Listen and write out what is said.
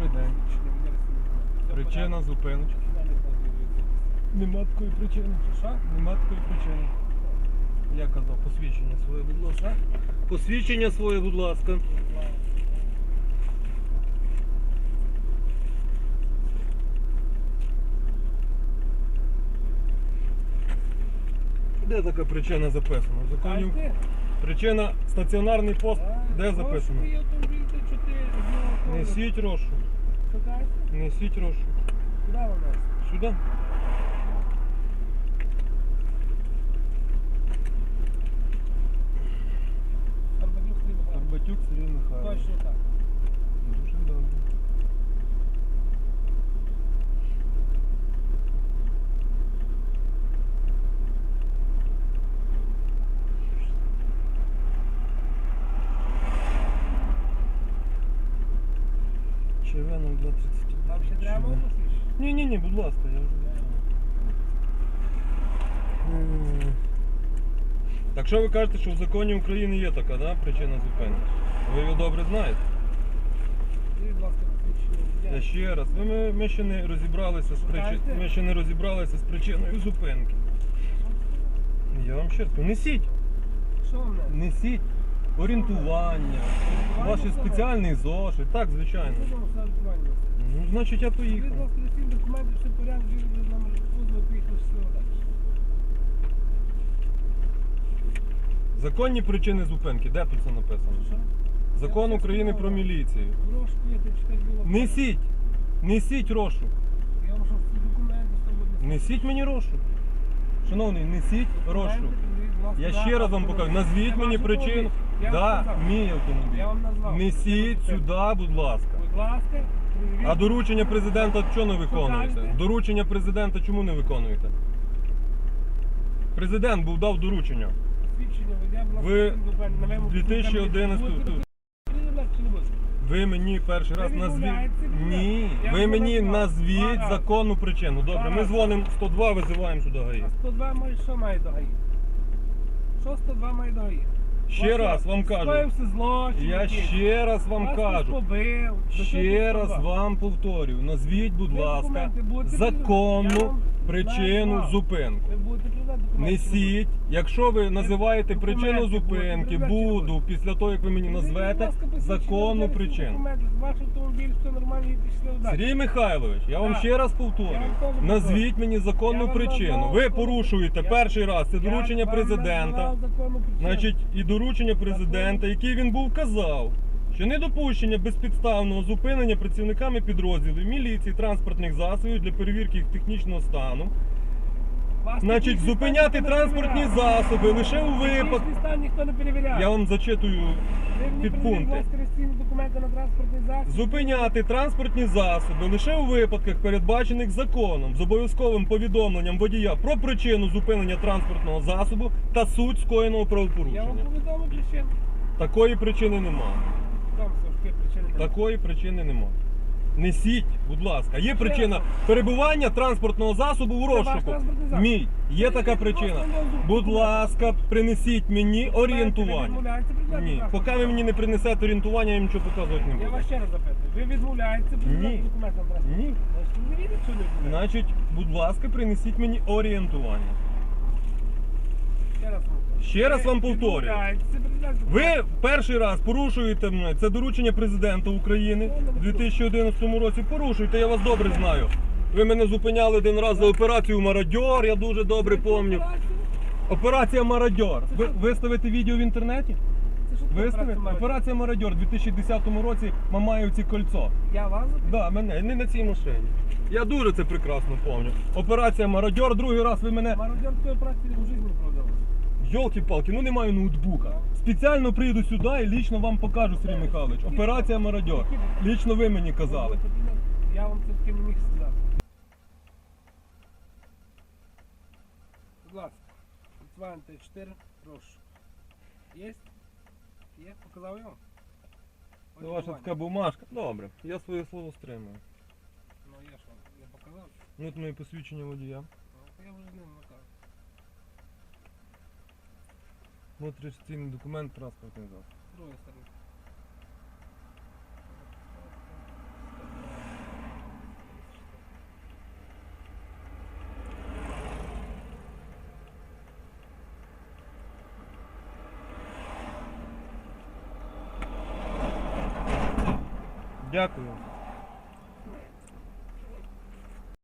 день. Причина зупиночки. Нема такої причини. Що? Нема такої причини. Я казав, посвідчення своє, будь ласка. Посвідчення своє, будь ласка. Де така причина записана? В законі причина стаціонарний пост. А, Де записано? Несіть. Шукаєте? Несіть розшук. Куди нести? Сюди. Арбатюк Сергій Михайлович. Точно так. Дуже добре. Червоном 230. Там ще треба посвідчити? Ні, ні, ні, будь ласка, я вже. Так що ви кажете, що в законі України є така, да, причина зупинки? Ви його добре знаєте? Будь ласка. Я ще раз, ви- ми, ми ще не розібралися з причин... Знаєте? ми ще не розібралися з причиною зупинки. Я вам ще раз кажу, несіть, Що вам несіть орієнтування, ваш спеціальний зошит, так, звичайно. Ну, значить, я поїхав. документи, все порядок, живі з нами поїхали далі. Законні причини зупинки, де тут це написано? Закон України про міліцію. Читати було. Несіть, несіть розшук. Я вам що, всі документи з тобою несу? Несіть мені розшук. Шановний, несіть розшук. Ласка, Я ще раз вам покажу. Назвіть мені автомобіль. Я вам Да, сказав. мій автомобіль. Я вам назвав. Несіть сюди, будь ласка. Будь ласка. А доручення президента чого не виконуєте? Покажете? Доручення президента чому не виконуєте? Президент був дав доручення. Будь ласка, Ви всім документам. На вимогу 2011 будете тут. придивляти чи не будете? Ви мені перший Ви раз назвіть. відмовляєтеся? Ні, Я ви вам мені назвав. назвіть законну причину. Добре, ми дзвонимо 102, визиваємо сюди ГАІ. А 102 має, що має до ГАІ? Що 102 має до ГАІ? Ще раз вам кажу. скоївся злочин Я якийсь? ще раз вам Вас хтось кажу. побив. До Ще раз 102? вам повторюю, назвіть, будь Ви ласка, документи будете придивляти? Я законну вам причину зупинку. Несіть, якщо ви називаєте причину зупинки, буду після того, як ви мені назвете законну причину. Ваш автомобіль, все нормально, і пішли. Сергій Михайлович, я вам Так. ще раз Я вам теж повторюю. Назвіть мені законну Я вам причину. назвав Ви законну порушуєте причину. перший раз. Це доручення президента. Значить, і доручення президента, який він був казав, що недопущення безпідставного зупинення працівниками підрозділів міліції транспортних засобів для перевірки їх технічного стану. Значить, зупиняти транспортні засоби лише у випадку. Стан ніхто не перевіряє. Я вам зачитую підпункти. документи на транспортний засіб. Зупиняти транспортні засоби лише у випадках, передбачених законом, з обов'язковим повідомленням водія про причину зупинення транспортного засобу та суть скоєного Я вам правопорушення. повідомив причину. Такої причини немає. Там завжди причини. немає. Такої причини немає. Несіть, будь ласка. Є причина перебування транспортного засобу у розшуку. Мій. Є така причина. Будь ласка, принесіть мені орієнтування. Ні, поки ви мені не принесете орієнтування, я їм нічого показувати не засіб? Я вас ще раз запитую. Ви відмовляєтеся приділяти Ні. документи Ні. Значить, будь ласка, принесіть мені орієнтування. Ще раз вам. Ще раз вам повторюю. Ви перший раз порушуєте мене. Це доручення президента України у 2011 році. Порушуєте, я вас добре знаю. Ви мене зупиняли один раз за операцію Мародьор, я дуже добре пам'ятаю. Операція Мародьор. Ви виставите відео в інтернеті? Виставите? операція Мародьор у 2010 році Мамаївці кольцо. Я вас? Да, мене, не на цій машині. Я дуже це прекрасно пам'ятаю. Операція Мародьор, другий раз ви мене. Мародер такої практики в житті не. Йолки-палки, ну не маю ноутбука. Спеціально прийду сюди і лічно вам покажу, Сергій Михайлович. Операція Мародьор. Лічно ви мені казали. Я вам це таки не міг сказати. Будь ласка, Volkswagen Т4, прошу. Є? Є? Показав його? Це ваша така бумажка. Добре, я своє слово стримую. Ну я ж вам, я показав. Ну, от моє посвідчення водія. Ну, Я вже з ним Внутрішній документ транспортний засіб. Дякую.